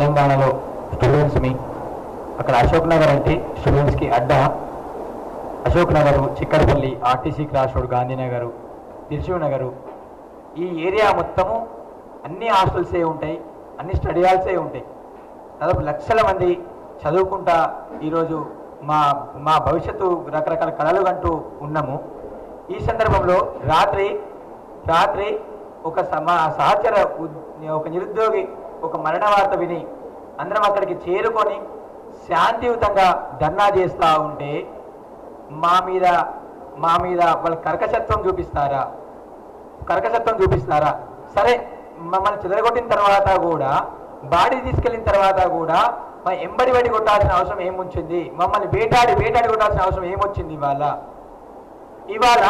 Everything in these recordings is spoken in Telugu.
తెలంగాణలో స్టూడెంట్స్ని అక్కడ అశోక్ నగర్ అంటే స్టూడెంట్స్కి అడ్డా. Ashok Nagar Chikkadpally RTC cross road Gandhinagar తిరుచూర్ నగరు. ఈ ఏరియా మొత్తము అన్ని హాస్టల్సే ఉంటాయి అన్ని స్టడీ హాల్సే ఉంటాయి. దాదాపు లక్షల మంది చదువుకుంటా ఈరోజు మా మా భవిష్యత్తు రకరకాల కళలు అంటూ ఉన్నాము. ఈ సందర్భంలో రాత్రి రాత్రి ఒక సమా సహచర ఒక నిరుద్యోగి ఒక మరణ వార్త విని అందరం అక్కడికి చేరుకొని శాంతియుతంగా ధర్నా చేస్తూ ఉంటే మా మీద మా మీద వాళ్ళ కర్కశత్వం చూపిస్తారా? కర్కశత్వం చూపిస్తారా? సరే మమ్మల్ని చెదరగొట్టిన తర్వాత కూడా బాడీ తీసుకెళ్ళిన తర్వాత కూడా మా ఎంబడి బడి కొట్టాల్సిన అవసరం ఏముంచింది? మమ్మల్ని వేటాడి వేటాడి కొట్టాల్సిన అవసరం ఏమొచ్చింది ఇవాళ? ఇవాళ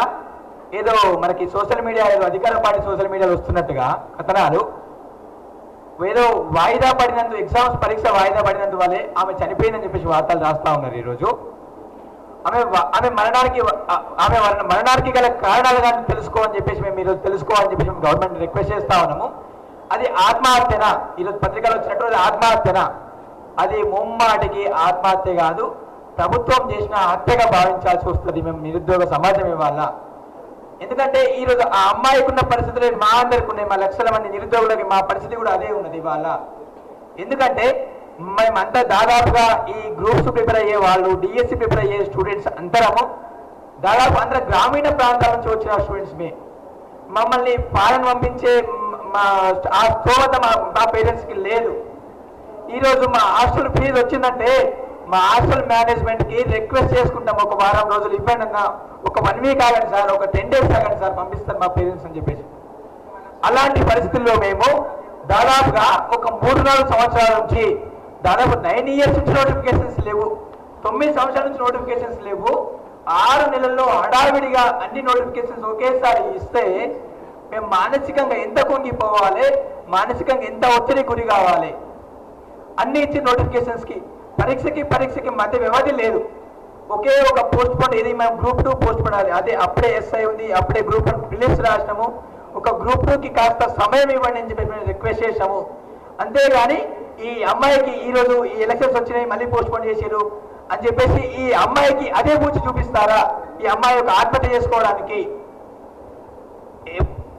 ఏదో మనకి సోషల్ మీడియా ఏదో అధికార పార్టీ సోషల్ మీడియాలో వస్తున్నట్టుగా కథనాలు ఏదో వాయిదా పడినందు ఎగ్జామ్స్ పరీక్ష వాయిదా పడినందు వల్లే ఆమె చనిపోయిందని చెప్పేసి వార్తలు రాస్తా ఉన్నారు ఈరోజు. ఆమె ఆమె మరణానికి ఆమె మరణానికి గల కారణాలు కానీ తెలుసుకోవని చెప్పేసి మేము ఈరోజు తెలుసుకోవాలని చెప్పేసి మేము గవర్నమెంట్ రిక్వెస్ట్ చేస్తా ఉన్నాము. అది ఆత్మహత్యనా? ఈరోజు పత్రికలు వచ్చినట్టు అది ఆత్మహత్యనా? అది ముమ్మాటికి ఆత్మహత్య కాదు ప్రభుత్వం చేసిన హత్యగా భావించాల్సి వస్తుంది. మేము నిరుద్యోగ సమాజం ఇవాళ ఎందుకంటే ఈ రోజు ఆ అమ్మాయికి ఉన్న పరిస్థితులు మా అందరికి ఉన్నాయి. మా లక్షల మంది నిరుద్యోగులకి మా పరిస్థితి కూడా అదే ఉన్నది ఇవాళ. ఎందుకంటే మేమంతా దాదాపుగా ఈ గ్రూప్స్ ప్రిపేర్ అయ్యే వాళ్ళు డిఎస్సి ప్రిపేర్ అయ్యే స్టూడెంట్స్ అందరము. దాదాపు అందరూ గ్రామీణ ప్రాంతాల నుంచి వచ్చిన స్టూడెంట్స్ మే. మమ్మల్ని పాలన పంపించే మా ఆ స్తోమత మా మా పేరెంట్స్కి లేదు. ఈరోజు మా హాస్టల్ ఫీజు వచ్చిందంటే మా హాస్టల్ మేనేజ్మెంట్కి రిక్వెస్ట్ చేసుకుంటాం. ఒక వారం రోజులు ఇవ్వండి అన్న ఒక వన్ వీక్ ఆగండి సార్ ఒక టెన్ డేస్ ఆగండి సార్ పంపిస్తాను మా పేరెంట్స్ అని చెప్పేసి. అలాంటి పరిస్థితుల్లో మేము దాదాపుగా ఒక మూడు నాలుగు సంవత్సరాల నుంచి దాదాపు నైన్ ఇయర్స్ నుంచి నోటిఫికేషన్స్ లేవు. తొమ్మిది సంవత్సరాల నుంచి నోటిఫికేషన్స్ లేవు. ఆరు నెలల్లో హడావిడిగా అన్ని నోటిఫికేషన్స్ ఒకేసారి ఇస్తే మేము మానసికంగా ఎంత కుంగిపోవాలి? మానసికంగా ఎంత ఒత్తిడి గురి కావాలి? అన్ని ఇచ్చిన నోటిఫికేషన్స్కి పరీక్షకి పరీక్షకి మధ్య వ్యవధి లేదు. ఒకే ఒక పోస్ట్ పోన్ ఇది మేము గ్రూప్ టూ పోస్ట్ పడాలి అదే అప్పుడే ఎస్ఐ ఉంది అప్పుడే గ్రూప్ వన్ ప్రిలిమ్స్ రాసినాము. ఒక గ్రూప్ టూకి కాస్త సమయం ఇవ్వండి అని చెప్పి మేము రిక్వెస్ట్ చేశాము. అంతేగాని ఈ అమ్మాయికి ఈ రోజు ఈ ఎలక్షన్స్ వచ్చినాయి మళ్ళీ పోస్ట్ పోన్ చేసారు అని చెప్పేసి ఈ అమ్మాయికి అదే పూచి చూపిస్తారా? ఈ అమ్మాయి యొక్క ఆత్మహత్య చేసుకోవడానికి.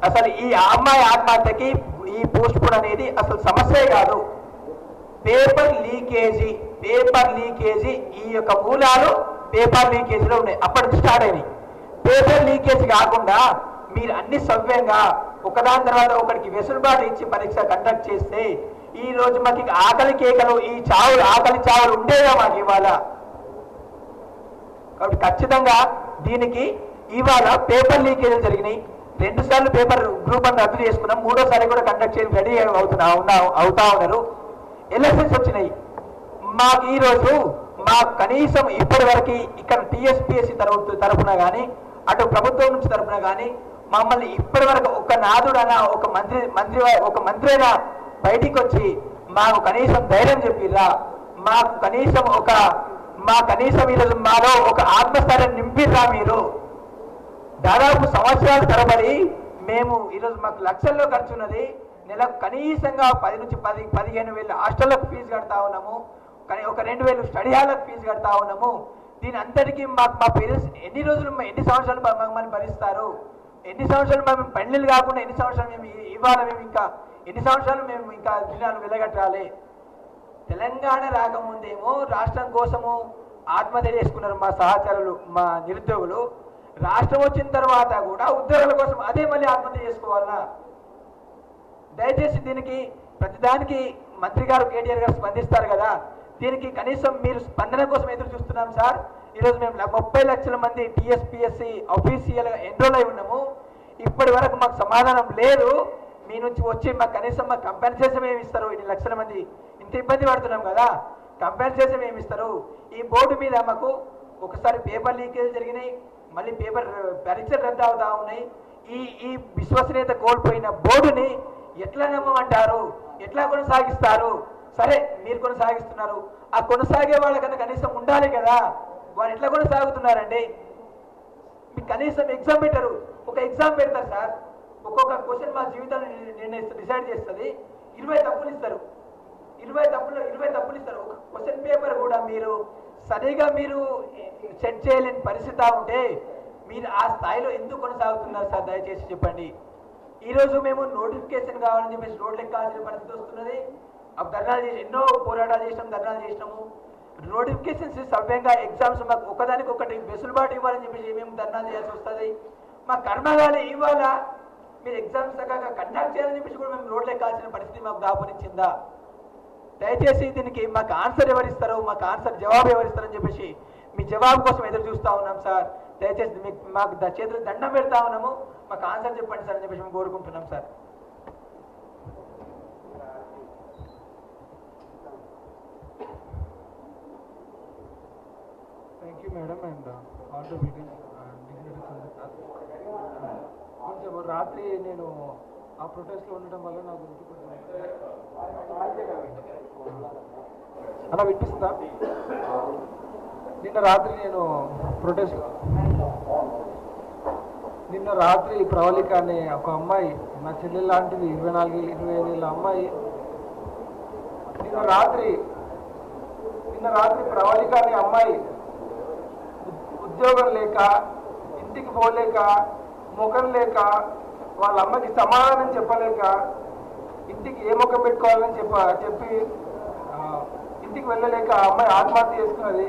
అసలు ఈ అమ్మాయి ఆత్మహత్యకి ఈ పోస్ట్ పోన్ అనేది అసలు సమస్యే కాదు. Paper leakage. పేపర్ లీకేజీ ఈ యొక్క మూలాలు పేపర్ లీకేజీలో ఉన్నాయి. అప్పటి నుంచి స్టార్ట్ అయినాయి. పేపర్ లీకేజ్ కాకుండా మీరు అన్ని సవ్యంగా ఒకదాని తర్వాత ఒకరికి వెసులుబాటు ఇచ్చి పరీక్ష కండక్ట్ చేస్తే ఈ రోజు మాకు ఆకలి కేకలు ఈ చావులు ఆకలి చావులు ఉండేవా మాకు ఇవాళ? కాబట్టి ఖచ్చితంగా దీనికి ఇవాళ పేపర్ లీకేజీలు జరిగినాయి. రెండు సార్లు పేపర్ గ్రూప్ అని రద్దు చేసుకున్నాం. మూడోసారి కూడా కండక్ట్ చేసి రెడీ అవుతున్నా ఉన్నా అవుతా ఉన్నారు. ఎలక్షన్స్ వచ్చినాయి. మాకు ఈ రోజు మా కనీసం ఇప్పటి వరకు ఇక్కడ టీఎస్పీఎస్సీ తరఫు తరఫున కానీ అటు ప్రభుత్వం నుంచి తరఫున కానీ మమ్మల్ని ఇప్పటి వరకు ఒక నాదుడన ఒక మంత్రి మంత్రి ఒక మంత్రి అయినా బయటికి వచ్చి మాకు కనీసం ధైర్యం చెప్పిరా మాకు కనీసం ఒక మా కనీసం ఈరోజు మాలో ఒక ఆత్మస్థైర్యం నింపిరా మీరు? దాదాపు సంవత్సరాలు తరబడి మేము ఈరోజు మాకు లక్షల్లో ఖర్చు ఉన్నది నెలకు కనీసంగా పది నుంచి పది పదిహేను వేల హాస్టల్లో ఫీజు కడతా ఉన్నాము. కానీ ఒక రెండు వేలు స్టడీ హాల్లకు ఫీజు కడతా ఉన్నాము. దీని అంతటికీ మాకు మా పేరెంట్స్ ఎన్ని రోజులు ఎన్ని సంవత్సరాలు మమ్మల్ని భరిస్తారు? ఎన్ని సంవత్సరాలు మేము పెళ్ళిళ్ళు కాకుండా ఎన్ని సంవత్సరాలు మేము ఇవ్వాలి మేము ఇంకా ఎన్ని సంవత్సరాలు మేము ఇంకా దినాలు వెలగట్టాలి తెలంగాణ రాకముందేమో రాష్ట్రం కోసము ఆత్మహత్య చేసుకున్నారు మా సహచరులు మా నిరుద్యోగులు. రాష్ట్రం వచ్చిన తర్వాత కూడా ఉద్యోగుల కోసం అదే మళ్ళీ ఆత్మహత్య చేసుకోవాలనా దయచేసి దీనికి ప్రతిదానికి మంత్రి గారు కేటీఆర్ గారు స్పందిస్తారు కదా. దీనికి కనీసం మీరు స్పందన కోసం ఎదురు చూస్తున్నాం సార్. ఈరోజు మేము ముప్పై లక్షల మంది టీఎస్పిఎస్సి అఫీషియల్గా ఎన్రోల్ అయి ఉన్నాము. ఇప్పటి వరకు మాకు సమాధానం లేదు. మీ నుంచి వచ్చి మాకు కనీసం మాకు కంపెన్సేషన్ ఏమి ఇస్తారు? ఇన్ని లక్షల మంది ఇంత ఇబ్బంది పడుతున్నాం కదా. కంపెన్సేషన్ ఏమి ఇస్తారు? ఈ బోర్డు మీద మాకు ఒకసారి పేపర్ లీకేజ్ జరిగినాయి. మళ్ళీ పేపర్ పరీక్షలు రద్దు అవుతా ఉన్నాయి. ఈ ఈ విశ్వసనీయత కోల్పోయిన బోర్డుని ఎట్లా నమ్మమంటారు? ఎట్లా కొనసాగిస్తారు? సరే మీరు కొనసాగిస్తున్నారు. ఆ కొనసాగే వాళ్ళకన్నా కనీసం ఉండాలి కదా. వారు ఎట్లా కొనసాగుతున్నారండి మీకు కనీసం ఎగ్జామ్ పెట్టరు. ఒక ఎగ్జామ్ పెడతారు సార్. ఒక్కొక్క క్వశ్చన్ మా జీవితాన్ని నిర్ణయిస్తారు డిసైడ్ చేస్తుంది. ఇరవై తప్పులు ఇస్తారు. ఇరవై తప్పులు ఇరవై తప్పులు ఇస్తారు. ఒక క్వశ్చన్ పేపర్ కూడా మీరు సరిగా మీరు సెట్ చేయలేని పరిస్థితి ఉంటే మీరు ఆ స్థాయిలో ఎందుకు కొనసాగుతున్నారు సార్? దయచేసి చెప్పండి. ఈరోజు మేము నోటిఫికేషన్ కావాలని చెప్పేసి రోడ్లు ఎక్కాల్సిన పరిస్థితి వస్తున్నది. అప్పుడు ధర్నాలు చేసి ఎన్నో పోరాటాలు చేసినాం ధర్నాలు చేసినాము. నోటిఫికేషన్స్ సవ్యంగా ఎగ్జామ్స్ మాకు ఒకదానికి ఒకటి వెసులుబాటు ఇవ్వాలని చెప్పేసి మేము ధర్నాలు చేయాల్సి వస్తుంది. మా కర్మగాలి ఇవాళ మీరు ఎగ్జామ్స్ చక్కగా కండక్ట్ చేయాలని చెప్పేసి కూడా మేము రోడ్లు ఎక్కాల్సిన పరిస్థితి మాకు దాపునిచ్చిందా? దయచేసి దీనికి మాకు ఆన్సర్ ఎవరిస్తారో మాకు ఆన్సర్ జవాబు ఎవరిస్తారని చెప్పేసి మీ జవాబు కోసం ఎదురు చూస్తా ఉన్నాం సార్. దయచేసి మీకు మాకు చేతులు దండం పెడతా ఉన్నాము. మాకు ఆన్సర్ చెప్పండి సార్ అని చెప్పేసి మేము కోరుకుంటున్నాం sir. Thank and all the కొంచెం రాత్రి నేను ఆ ప్రొటెస్ట్లో ఉండటం వల్ల నాకు గుర్తు అలా వినిపిస్తుందా? నిన్న రాత్రి నేను ప్రొటెస్ట్ నిన్న రాత్రి ప్రవళిక అనే ఒక అమ్మాయి నా చెల్లెలు లాంటిది ఇరవై నాలుగు ఇరవై ఐదు అమ్మాయి నిన్న రాత్రి నిన్న రాత్రి ప్రవళిక అనే అమ్మాయి ఉద్యోగం లేక ఇంటికి పోలేక ముఖం లేక వాళ్ళ అమ్మకి సమాధానం చెప్పలేక ఇంటికి ఏ ముఖం పెట్టుకోవాలని చెప్ప చెప్పి ఇంటికి వెళ్ళలేక ఆ అమ్మాయి ఆత్మహత్య చేసుకున్నది.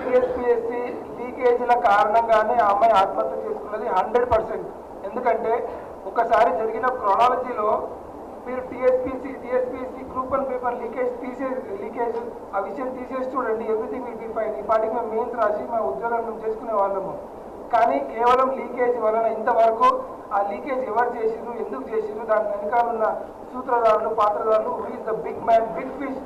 టీఎస్పీఎస్సీ లీకేజీల కారణంగానే ఆ అమ్మాయి ఆత్మహత్య చేసుకున్నది హండ్రెడ్ పర్సెంట్. ఎందుకంటే ఒకసారి జరిగిన క్రొనాలజీలో మీరు TSPC TSPSC group one paper leakage తీసే లీకేజ్ ఆ విషయం తీసేసి చూడండి ఎవ్రీథింగ్ విల్ బీ ఫైన్ ఈ పాటికి మేము మెయిన్స్ రాసి మా ఉద్యోగాలు మేము చేసుకునే వాళ్ళము. కానీ కేవలం లీకేజ్ వలన ఇంతవరకు ఆ లీకేజ్ ఎవరు చేసిరు ఎందుకు చేసిరు దాని వెనకాల ఉన్న సూత్రధారులు పాత్రధారులు who is the big man big fish